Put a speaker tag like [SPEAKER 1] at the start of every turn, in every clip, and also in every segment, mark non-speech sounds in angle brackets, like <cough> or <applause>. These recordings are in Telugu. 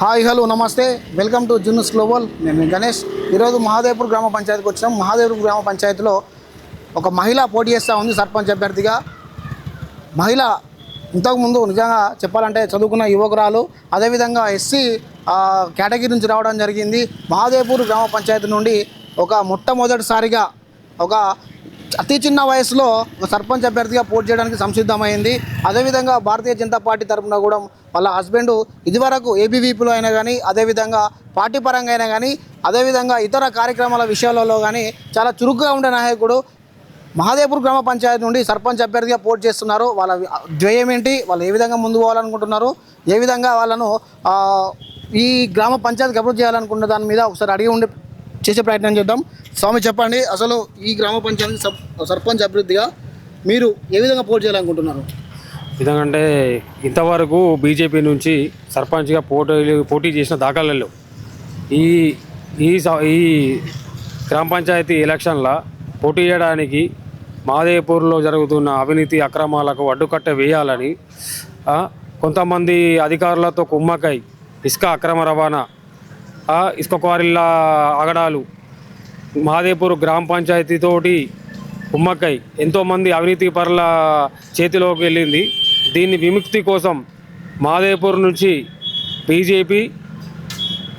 [SPEAKER 1] హాయ్ హలో నమస్తే. Welcome to Junnus Global. నేను గణేష్. ఈరోజు మహాదేవ్పూర్ గ్రామ పంచాయతీకి వచ్చినాం. మహాదేవ్పూర్ గ్రామ పంచాయతీలో ఒక మహిళ పోటీ చేస్తూ ఉంది సర్పంచ్ అభ్యర్థిగా. మహిళ ఇంతకుముందు నిజంగా చెప్పాలంటే చదువుకున్న యువకురాలు అదేవిధంగా ఎస్సీ కేటగిరీ నుంచి రావడం జరిగింది. మహాదేవ్పూర్ గ్రామ పంచాయతీ నుండి ఒక మొట్టమొదటిసారిగా ఒక అతి చిన్న వయసులో సర్పంచ్ అభ్యర్థిగా పోటీ చేయడానికి సంసిద్ధమైంది. అదేవిధంగా భారతీయ జనతా పార్టీ తరఫున కూడా వాళ్ళ హస్బెండ్ ఇదివరకు ఏబీవీపీలో అయినా కానీ అదేవిధంగా పార్టీ పరంగా అయినా కానీ అదేవిధంగా ఇతర కార్యక్రమాల విషయాలలో కానీ చాలా చురుగ్గా ఉండే నాయకుడు మహాదేవ్పూర్ గ్రామ పంచాయతీ నుండి సర్పంచ్ అభ్యర్థిగా పోటీ చేస్తున్నారు. వాళ్ళ ధ్యేయం ఏంటి? వాళ్ళు ఏ విధంగా ముందు పోవాలనుకుంటున్నారు? ఏ విధంగా వాళ్ళను ఈ గ్రామ పంచాయతీకి అభివృద్ధి చేయాలనుకున్న దాని మీద ఒకసారి అడిగి ఉండి చేసే ప్రయత్నం చేద్దాం. స్వామి చెప్పండి అసలు ఈ గ్రామ పంచాయతీ సబ్ సర్పంచ్ అభివృద్ధిగా మీరు ఏ విధంగా పోటీ చేయాలనుకుంటున్నారు?
[SPEAKER 2] ఎందుకంటే ఇంతవరకు బీజేపీ నుంచి సర్పంచ్గా పోటీ పోటీ చేసిన దాఖలలో ఈ ఈ స- ఈ గ్రామ పంచాయతీ ఎలక్షన్ల పోటీ చేయడానికి మాదేపూర్లో జరుగుతున్న అవినీతి అక్రమాలకు అడ్డుకట్ట వేయాలని కొంతమంది అధికారులతో కుమ్మకై ఇసుక అక్రమ రవాణా ఇసుక క్వారీల అగడాలు మహాదేపూర్ గ్రామ పంచాయతీతోటి ఉమ్మక్కై ఎంతోమంది అవినీతి పరుల చేతిలోకి వెళ్ళింది. దీన్ని విముక్తి కోసం మాదేపూర్ నుంచి బీజేపీ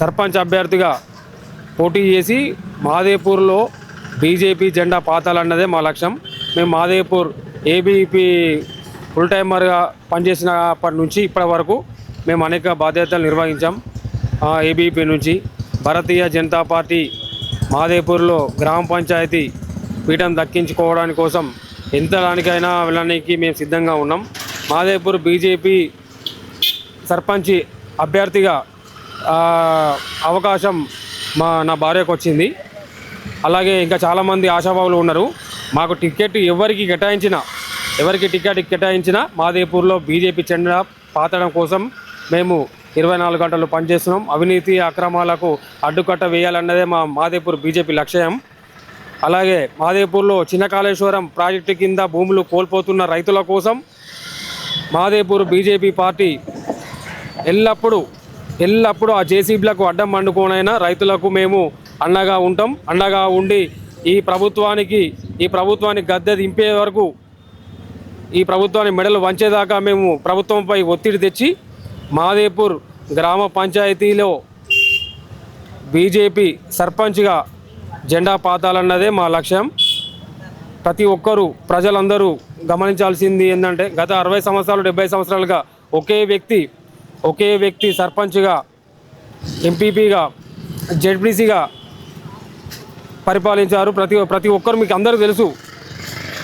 [SPEAKER 2] సర్పంచ్ అభ్యర్థిగా పోటీ చేసి మాదేపూర్లో బీజేపీ జెండా పాతాలన్నదే మా లక్ష్యం. మేము మాదేపూర్ ఏబీపీ ఫుల్ టైమర్గా పనిచేసినప్పటి నుంచి ఇప్పటి వరకు మేము అనేక బాధ్యతలు నిర్వహించాం. ఏబీపీ నుంచి భారతీయ జనతా పార్టీ మాదేపూర్లో గ్రామ పంచాయతీ పీఠం దక్కించుకోవడానికి కోసం ఎంత దానికైనా వెళ్ళడానికి మేము సిద్ధంగా ఉన్నాం. మాదేపూర్ బీజేపీ సర్పంచ్ అభ్యర్థిగా అవకాశం మా నా భార్యకు వచ్చింది. అలాగే ఇంకా చాలామంది ఆశాభావులు ఉన్నారు. మాకు టికెట్ ఎవరికి కేటాయించినా ఎవరికి టికెట్ కేటాయించినా మాదేపూర్లో బీజేపీ చెండ పాతడం కోసం మేము ఇరవై నాలుగు గంటలు పనిచేస్తున్నాం. అవినీతి అక్రమాలకు అడ్డుకట్ట వేయాలన్నదే మా మాదేపూర్ బీజేపీ లక్ష్యం. అలాగే మాదేపూర్లో చిన్న కాళేశ్వరం ప్రాజెక్టు కింద భూములు కోల్పోతున్న రైతుల కోసం మాదేపూర్ బీజేపీ పార్టీ ఎల్లప్పుడూ ఎల్లప్పుడూ ఆ జేసీబీలకు అడ్డం పండుకోనైనా రైతులకు మేము అండగా ఉంటాం. అండగా ఉండి ఈ ప్రభుత్వానికి ఈ ప్రభుత్వానికి గద్దె దింపే వరకు ఈ ప్రభుత్వాన్ని మెడలు వంచేదాకా మేము ప్రభుత్వంపై ఒత్తిడి తెచ్చి మాదేపూర్ గ్రామ పంచాయతీలో బీజేపీ సర్పంచ్గా జెండా పాతాలన్నదే మా లక్ష్యం. ప్రతి ఒక్కరూ ప్రజలందరూ గమనించాల్సింది ఏంటంటే గత అరవై సంవత్సరాలు డెబ్బై సంవత్సరాలుగా ఒకే వ్యక్తి ఒకే వ్యక్తి సర్పంచ్గా ఎంపీపీగా జెడ్పీసీగా పరిపాలించారు. ప్రతి ప్రతి ఒక్కరు మీకు అందరూ తెలుసు.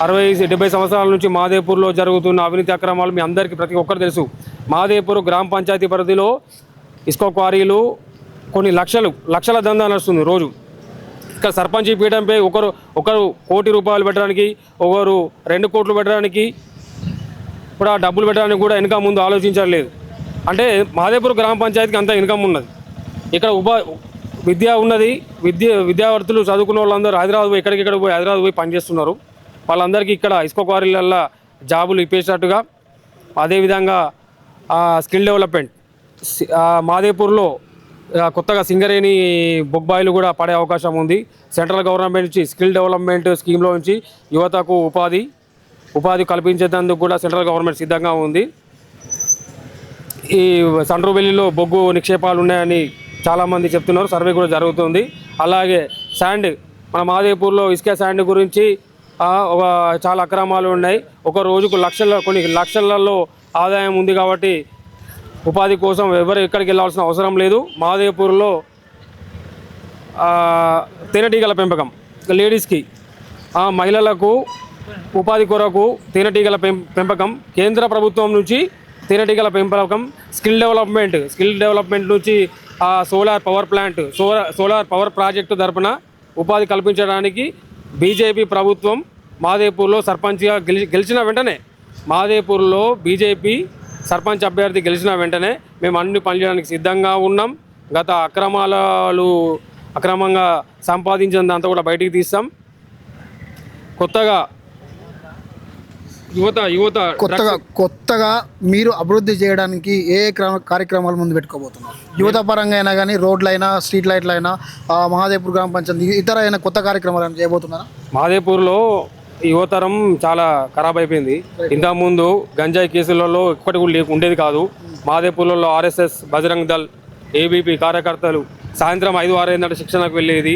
[SPEAKER 2] అరవై డెబ్బై సంవత్సరాల నుంచి మాదేపూర్లో జరుగుతున్న అవినీతి అక్రమాలు మీ అందరికీ ప్రతి ఒక్కరు తెలుసు. మాదేపూర్ గ్రామ పంచాయతీ పరిధిలో ఇసుక క్వారీలు కొన్ని లక్షలు లక్షల దందా నడుస్తుంది రోజు. ఇక్కడ సర్పంచ్ పీఠంపై ఒకరు ఒకరు కోటి రూపాయలు పెట్టడానికి ఒకరు రెండు కోట్లు పెట్టడానికి కూడా డబ్బులు పెట్టడానికి కూడా వెనక ముందు ఆలోచించలేదు అంటే మాదేపూర్ గ్రామ పంచాయతీకి అంత ఇన్కమ్ ఉన్నది. ఇక్కడ ఉపా విద్య ఉన్నది. విద్య విద్యార్థులు చదువుకున్న వాళ్ళందరూ హైదరాబాద్ పోయి ఎక్కడికెక్కడ పోయి హైదరాబాద్ పోయి పనిచేస్తున్నారు వాళ్ళందరికీ ఇక్కడ ఇసుక క్వారీలల్లో జాబులు ఇప్పేసినట్టుగా అదేవిధంగా స్కిల్ డెవలప్మెంట్. మాదేపూర్లో కొత్తగా సింగరేణి బొగ్బాయిలు కూడా పడే అవకాశం ఉంది. సెంట్రల్ గవర్నమెంట్ నుంచి స్కిల్ డెవలప్మెంట్ స్కీమ్లో నుంచి యువతకు ఉపాధి ఉపాధి కల్పించేందుకు కూడా సెంట్రల్ గవర్నమెంట్ సిద్ధంగా ఉంది. ఈ సండ్రువెల్లిలో బొగ్గు నిక్షేపాలు ఉన్నాయని చాలామంది చెప్తున్నారు. సర్వే కూడా జరుగుతుంది. అలాగే శాండ్ మన మాదేపూర్లో ఇసుక శాండ్ గురించి ఒక చాలా అక్రమాలు ఉన్నాయి. ఒక రోజుకు లక్షల కొన్ని లక్షలలో ఆదాయం ఉంది కాబట్టి ఉపాధి కోసం ఎవరు ఎక్కడికి వెళ్ళాల్సిన అవసరం లేదు. మాదేపూర్లో తేనెటీగల పెంపకం. లేడీస్కి ఆ మహిళలకు ఉపాధి కొరకు తేనెటీగల పెం పెంపకం. కేంద్ర ప్రభుత్వం నుంచి తేనెటీగల పెంపకం స్కిల్ డెవలప్మెంట్ స్కిల్ డెవలప్మెంట్ నుంచి ఆ solar power plant solar solar power project తరపున ఉపాధి కల్పించడానికి బీజేపీ ప్రభుత్వం మాదేపూర్లో సర్పంచ్గా గెలి గెలిచిన వెంటనే మాదేపూర్లో బీజేపీ సర్పంచ్ అభ్యర్థి గెలిచిన వెంటనే మేము అన్ని పనిచేయడానికి సిద్ధంగా ఉన్నాం. గత అక్రమాలు అక్రమంగా సంపాదించిన దాంతో కూడా బయటికి తీస్తాం. కొత్తగా యువత యువత
[SPEAKER 1] కొత్తగా కొత్తగా మీరు అభివృద్ధి చేయడానికి ఏ క్రమ- కార్యక్రమాలు ముందు పెట్టుకోబోతున్నారు? యువత పరంగా అయినా కానీ రోడ్లైనా స్ట్రీట్ లైట్లైనా ఆ, మహాదేవ్పూర్ గ్రామ పంచాయతీ ఇతర అయినా కొత్త కార్యక్రమాలు చేయబోతున్నారా?
[SPEAKER 2] మహాదేవ్పూర్లో యువతరం చాలా ఖరాబ్ అయిపోయింది. ఇంతకుముందు గంజాయి కేసులలో ఒక్కటి కూడా ఉండేది కాదు. మాదేపూర్లలో ఆర్ఎస్ఎస్ బజరంగ్ దళ్ ఏబీపీ కార్యకర్తలు సాయంత్రం ఐదు ఆరు ఏంటంటే శిక్షణకు వెళ్ళేది.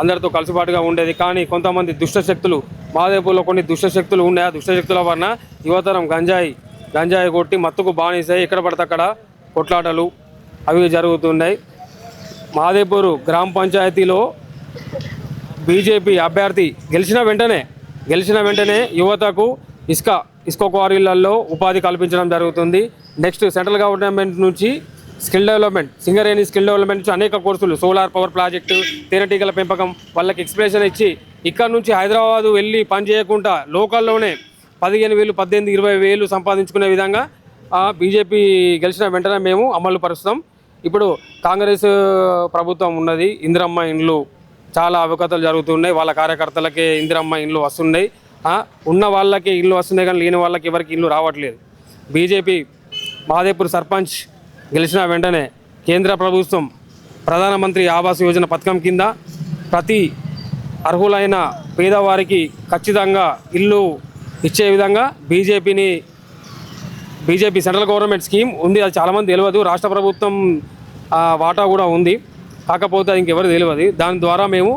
[SPEAKER 2] అందరితో కలిసిపాటుగా ఉండేది. కానీ కొంతమంది దుష్ట శక్తులు కొన్ని దుష్ట శక్తులు ఉన్నాయి? ఆ దుష్ట శక్తుల వలన యువతరం గంజాయి గంజాయి కొట్టి మత్తుకు బానిసాయి ఎక్కడ పడితే అక్కడ కొట్లాటలు అవి జరుగుతున్నాయి. మాదేపూరు గ్రామ పంచాయతీలో బీజేపీ అభ్యర్థి గెలిచిన వెంటనే గెలిచిన వెంటనే యువతకు ఇసుక ఇసుక క్వారీలలో ఉపాధి కల్పించడం జరుగుతుంది. నెక్స్ట్ సెంట్రల్ గవర్నమెంట్ నుంచి skill development Singareni skill development నుంచి అనేక కోర్సులు సోలార్ పవర్ ప్రాజెక్టు తేనెటీగల పెంపకం వాళ్ళకి ఎక్స్ప్రెషన్ ఇచ్చి ఇక్కడ నుంచి హైదరాబాదు వెళ్ళి పని చేయకుండా లోకల్లోనే పదిహేను వేలు పద్దెనిమిది ఇరవై వేలు సంపాదించుకునే విధంగా బీజేపీ గెలిచిన వెంటనే మేము అమలు పరుస్తాం. ఇప్పుడు కాంగ్రెస్ ప్రభుత్వం ఉన్నది ఇందిరమ్మ ఇండ్లు చాలా అవకతలు జరుగుతున్నాయి. వాళ్ళ కార్యకర్తలకే ఇందిరమ్మ ఇండ్లు వస్తున్నాయి. ఉన్న వాళ్ళకి ఇల్లు వస్తున్నాయి కానీ లేని వాళ్ళకి ఎవరికి ఇల్లు రావట్లేదు. బీజేపీ మాదేపూర్ సర్పంచ్ గెలిచిన వెంటనే కేంద్ర ప్రభుత్వం ప్రధానమంత్రి ఆవాస్ యోజన పథకం కింద ప్రతి అర్హులైన పేదవారికి ఖచ్చితంగా ఇల్లు ఇచ్చే విధంగా బీజేపీని బీజేపీ సెంట్రల్ గవర్నమెంట్ స్కీమ్ ఉంది. అది చాలామంది తెలియదు రాష్ట్ర ప్రభుత్వం వాటా కూడా ఉంది. కాకపోతే అది ఇంకెవరు తెలియదు. దాని ద్వారా మేము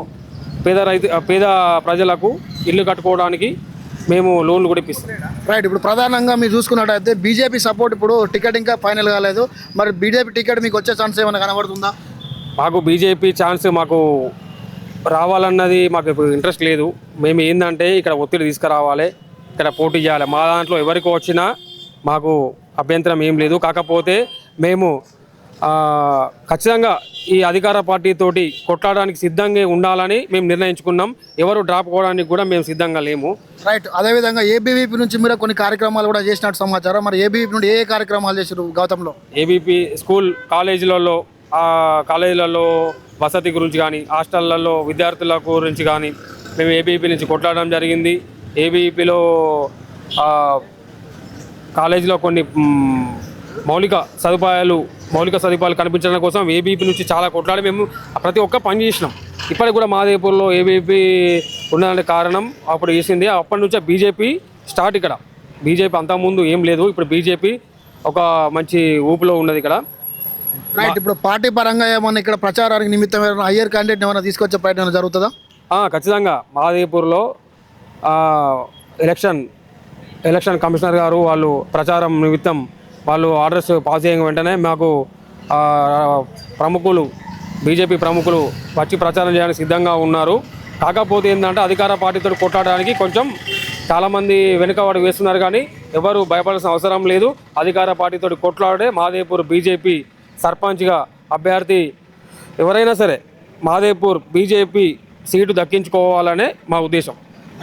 [SPEAKER 2] పేద రైతు పేద ప్రజలకు ఇల్లు కట్టుకోవడానికి మేము లోన్లు కూడా ఇప్పిస్తాం.
[SPEAKER 1] రైట్ ఇప్పుడు ప్రధానంగా మీరు చూసుకున్నట్టయితే బీజేపీ సపోర్ట్ ఇప్పుడు టికెట్ ఇంకా ఫైనల్ కాలేదు. మరి బీజేపీ టికెట్ మీకు వచ్చే ఛాన్స్ ఏమైనా కనబడుతుందా?
[SPEAKER 2] మాకు బీజేపీ ఛాన్స్ మాకు రావాలన్నది మాకు ఇప్పుడు ఇంట్రెస్ట్ లేదు. మేము ఏంటంటే ఇక్కడ ఒత్తిడి తీసుకురావాలి ఇక్కడ పోటీ చేయాలి. మా దాంట్లో ఎవరికి వచ్చినా మాకు అభ్యంతరం ఏం లేదు. కాకపోతే మేము ఖచ్చితంగా ఈ అధికార పార్టీ తోటి కొట్లాడడానికి సిద్ధంగా ఉండాలని మేము నిర్ణయించుకున్నాం. ఎవరు డ్రాప్ అవ్వడానికి కూడా మేము సిద్ధంగా లేము.
[SPEAKER 1] రైట్ అదేవిధంగా ఏబీవీపీ నుంచి మీరు కొన్ని కార్యక్రమాలు కూడా చేసినట్టు సమాచారం. మరి ఏబీవీపీ నుండి ఏ కార్యక్రమాలు చేశారు గౌతంలో
[SPEAKER 2] ఏబీపీ స్కూల్ కాలేజీలలో కాలేజీలలో వసతి గురించి కానీ హాస్టళ్ళలో విద్యార్థుల గురించి కానీ మేము ఏబీపీ నుంచి కొట్లాడడం జరిగింది. ఏబీపీలో కాలేజీలో కొన్ని మౌలిక సదుపాయాలు మౌలిక సదుపాయాలు కనిపించడం కోసం ఏబీపీ నుంచి చాలా కొట్లాడి మేము ప్రతి ఒక్క పని చేసినాం. ఇప్పటికి కూడా మాదేపూర్లో ఏబీపీ ఉండడానికి కారణం అప్పుడు చేసింది అప్పటి నుంచే బీజేపీ స్టార్ట్ ఇక్కడ. బీజేపీ అంతకుముందు ఏం లేదు ఇప్పుడు బీజేపీ ఒక మంచి ఊపులో ఉన్నది ఇక్కడ.
[SPEAKER 1] రైట్ ఇప్పుడు పార్టీ పరంగా ఏమన్నా ఇక్కడ ప్రచారానికి నిమిత్తం ఏమైనా హయ్యర్ క్యాండిడేట్ ఏమైనా తీసుకొచ్చే ప్రయత్నం జరుగుతుందా?
[SPEAKER 2] ఖచ్చితంగా. మహాదేవ్పూర్లో ఆ, ఎలక్షన్ ఎలక్షన్ కమిషనర్ గారు వాళ్ళు ప్రచారం నిమిత్తం వాళ్ళు ఆర్డర్స్ పాస్ చేయడం వెంటనే మాకు ప్రముఖులు బీజేపీ ప్రముఖులు వచ్చి ప్రచారం చేయడానికి సిద్ధంగా ఉన్నారు. కాకపోతే ఏంటంటే అధికార పార్టీతో కొట్లాడడానికి కొంచెం చాలామంది వెనుకవాడు వేస్తున్నారు కానీ ఎవరు భయపడాల్సిన అవసరం లేదు. అధికార పార్టీతో కొట్లాడే మాదేపూర్ బీజేపీ సర్పంచ్గా అభ్యర్థి ఎవరైనా సరే మాదేపూర్ బీజేపీ సీటు దక్కించుకోవాలనే మా ఉద్దేశం.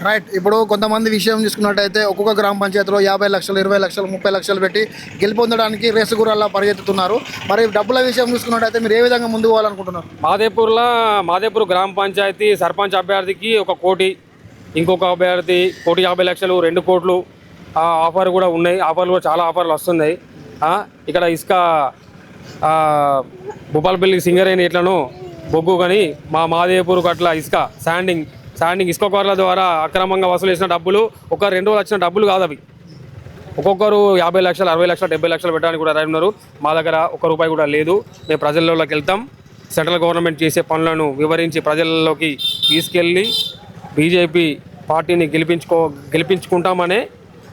[SPEAKER 1] రైట్ ఇప్పుడు కొంతమంది విషయం చూసుకున్నట్టయితే ఒక్కొక్క గ్రామ పంచాయతీలో యాభై లక్షలు ఇరవై లక్షలు ముప్పై లక్షలు పెట్టి గెలుపొందడానికి రేసు గుర్రాల్లో పరిగెత్తుతున్నారు. మరి డబ్బుల విషయం చూసుకున్నట్టయితే మీరు ఏ విధంగా ముందుకు పోవాలనుకుంటున్నారు?
[SPEAKER 2] మాదేపూర్లో మాదేపూర్ గ్రామ పంచాయతీ సర్పంచ్ అభ్యర్థికి ఒక కోటి ఇంకొక అభ్యర్థి కోటి యాభై లక్షలు రెండు కోట్లు ఆఫర్ కూడా ఉన్నాయి. ఆఫర్లు కూడా చాలా ఆఫర్లు వస్తున్నాయి. ఇక్కడ ఇసుక భూపాలపల్లి సింగరేణి ఇట్లను బొగ్గు కానీ మా మాదేపూర్ అట్లా ఇసుక శాండింగ్ స్టాండింగ్ ఇసుక కోర్ల ద్వారా అక్రమంగా వసూలు చేసిన డబ్బులు ఒక రెండు రోజులు వచ్చిన డబ్బులు కాదు అవి. ఒక్కొక్కరు యాభై లక్షలు అరవై లక్షలు డెబ్బై లక్షలు పెట్టడానికి కూడా రెడీ ఉన్నారు. మా దగ్గర ఒక్క రూపాయి కూడా లేదు. మేము ప్రజల్లోకి వెళ్తాం. సెంట్రల్ గవర్నమెంట్ చేసే పనులను వివరించి ప్రజల్లోకి తీసుకెళ్ళి బీజేపీ పార్టీని గెలిపించుకో గెలిపించుకుంటామనే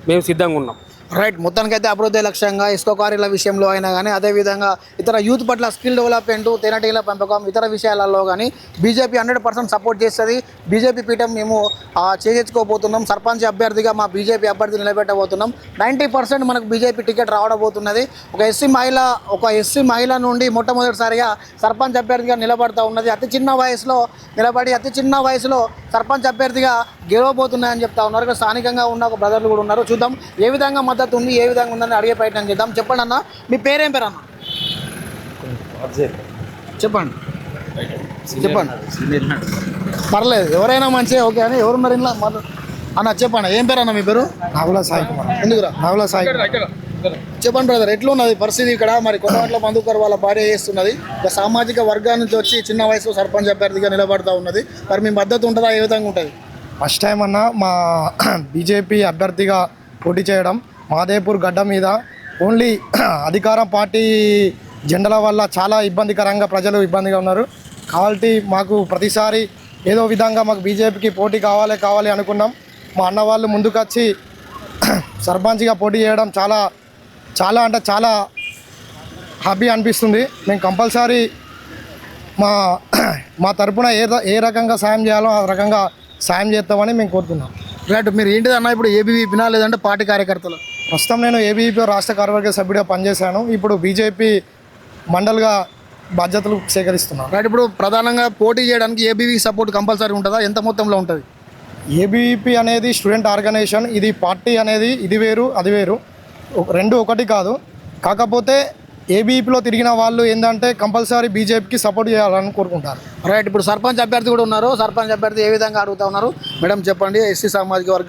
[SPEAKER 2] మేము సిద్ధంగా ఉన్నాం.
[SPEAKER 1] రైట్ మొత్తానికైతే అభివృద్ధి లక్ష్యంగా ఇసుక కారీల విషయంలో అయినా కానీ అదేవిధంగా ఇతర యూత్ పట్ల స్కిల్ డెవలప్మెంట్ తేనెటీగల పెంపకం ఇతర విషయాలలో కానీ బీజేపీ హండ్రెడ్ పర్సెంట్ సపోర్ట్ చేస్తుంది. బీజేపీ పీఠం మేము చేయించుకోబోతున్నాం సర్పంచ్ అభ్యర్థిగా మా బీజేపీ అభ్యర్థి నిలబెట్టబోతున్నాం. నైంటీ పర్సెంట్ మనకు బీజేపీ టికెట్ రావడబోతున్నది. ఒక ఎస్సీ మహిళ ఒక ఎస్సీ మహిళ నుండి మొట్టమొదటిసారిగా సర్పంచ్ అభ్యర్థిగా నిలబడతా ఉన్నది. అతి చిన్న వయసులో నిలబడి అతి చిన్న వయసులో సర్పంచ్ అభ్యర్థిగా గెలవబోతున్నాయని చెప్తా ఉన్నారు. ఇక్కడ స్థానికంగా ఉన్న ఒక బ్రదర్లు కూడా ఉన్నారు. చూద్దాం ఏ విధంగా మద్దతు ఉంది ఏ విధంగా ఉందని అడిగే ప్రయత్నం చేద్దాం. చెప్పండి అన్న మీ పేరేం పేరు అన్న? చెప్పండి. చెప్పండి. పర్లేదు ఎవరైనా మంచిగా ఓకే అని ఎవరున్నారు ఇంట్లో? అన్న చెప్పన్న ఏం పేరు అన్న మీ పేరు?
[SPEAKER 3] నాగుల సాయి కుమార్.
[SPEAKER 1] ఎందుకురా?
[SPEAKER 3] నాగుల సాయి
[SPEAKER 1] చెప్పండి బ్రదర్ ఎట్లున్నది పరిస్థితి ఇక్కడ? మరి కొత్తగట్ల మందుకర్ వాళ్ళ భార్య చేస్తున్నది. ఒక సామాజిక వర్గాల నుంచి వచ్చి చిన్న వయసులో సర్పంచ్ అభ్యర్థిగా నిలబడతా ఉన్నది. మరి మీ మద్దతు ఉంటుందా? ఏ విధంగా ఉంటుంది?
[SPEAKER 3] ఫస్ట్ టైం అన్న మా <clears throat> బీజేపీ అభ్యర్థిగా పోటీ చేయడం మాదేపూర్ గడ్డ మీద. ఓన్లీ <clears throat> అధికారం పార్టీ జెండల వల్ల చాలా ఇబ్బందికరంగా ప్రజలు ఇబ్బందిగా ఉన్నారు. కాబట్టి మాకు ప్రతిసారి ఏదో విధంగా మాకు బీజేపీకి పోటీ కావాలి కావాలి అనుకున్నాం. మా అన్న వాళ్ళు ముందుకొచ్చి <clears throat> సర్పంచ్గా పోటీ చేయడం చాలా చాలా అంటే చాలా హ్యాపీ అనిపిస్తుంది. మేము కంపల్సరీ మా మా తరపున ఏ ఏ రకంగా సాయం చేయాలో ఆ రకంగా సాయం చేస్తామని మేము కోరుతున్నాం.
[SPEAKER 1] రైట్ మీరు ఏంటిది అన్న ఇప్పుడు ఏబీవీపీనా లేదంటే పార్టీ కార్యకర్తలు?
[SPEAKER 3] ప్రస్తుతం నేను ఏబీపీ రాష్ట్ర కార్యవర్గ సభ్యుడిగా పనిచేశాను. ఇప్పుడు బీజేపీ మండల్గా బాధ్యతలు సేకరిస్తున్నాను.
[SPEAKER 1] రైట్ ఇప్పుడు ప్రధానంగా పోటీ చేయడానికి ఏబీవీ సపోర్ట్ కంపల్సరీ ఉంటుందా? ఎంత మొత్తంలో ఉంటుంది?
[SPEAKER 3] ఏబీవీపీ అనేది స్టూడెంట్ ఆర్గనైజేషన్ ఇది పార్టీ అనేది ఇది వేరు అది వేరు. రెండు ఒకటి కాదు. కాకపోతే ఏబీపీలో తిరిగిన వాళ్ళు ఏంటంటే కంపల్సరీ బీజేపీకి సపోర్ట్ చేయాలని కోరుకుంటారు.
[SPEAKER 1] రైట్ ఇప్పుడు సర్పంచ్ అభ్యర్థి కూడా ఉన్నారు. సర్పంచ్ అభ్యర్థి ఏ విధంగా అడుగుతా ఉన్నారు? మేడం చెప్పండి ఎస్సీ సామాజిక వర్గ